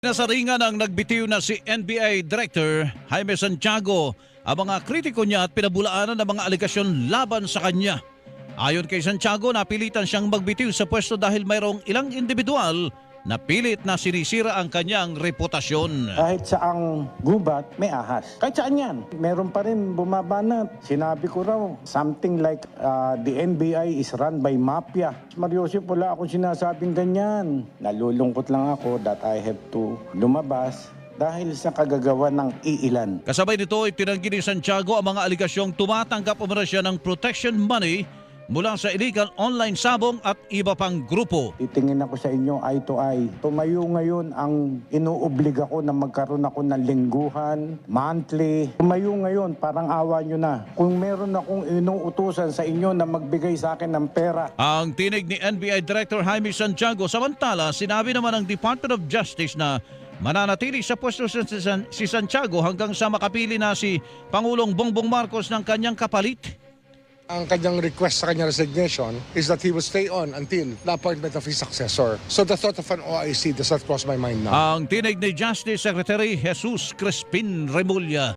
Nasaringan ang nagbitiw na si NBI Director Jaime Santiago ang mga kritiko niya at pinabulaanan ng mga aligasyon laban sa kanya. Ayon kay Santiago, napilitan siyang magbitiw sa pwesto dahil mayroong ilang individual na pilit na sinisira ang kanyang reputasyon. Kahit saang gubat, may ahas. Kahit saan yan. Meron pa rin bumabanat. Sinabi ko raw, something like uh, the NBI is run by mafia. Mariosip, wala akong sinasabing ganyan. Nalulungkot lang ako that I have to lumabas dahil sa kagagawa ng iilan. Kasabay nito, itinanggi ni Santiago ang mga aligasyong tumatanggap umano siya ng protection money mula sa illegal online sabong at iba pang grupo. Titingin ako sa inyo eye to eye. Tumayo ngayon ang inuobliga ko na magkaroon ako ng lingguhan, monthly. Tumayo ngayon, parang awa nyo na. Kung meron akong inuutusan sa inyo na magbigay sa akin ng pera, Ang tinig ni NBI Director Jaime Santiago samantala sinabi naman ng Department of Justice na mananatili sa pwesto si San- si Santiago hanggang sa makapili na si Pangulong Bongbong Marcos ng kanyang kapalit. Ang kanyang request sa kanyang resignation is that he will stay on until the appointment of his successor. So the thought of an OIC does not cross my mind now. Ang tinig ni Justice Secretary Jesus Crispin Remulla.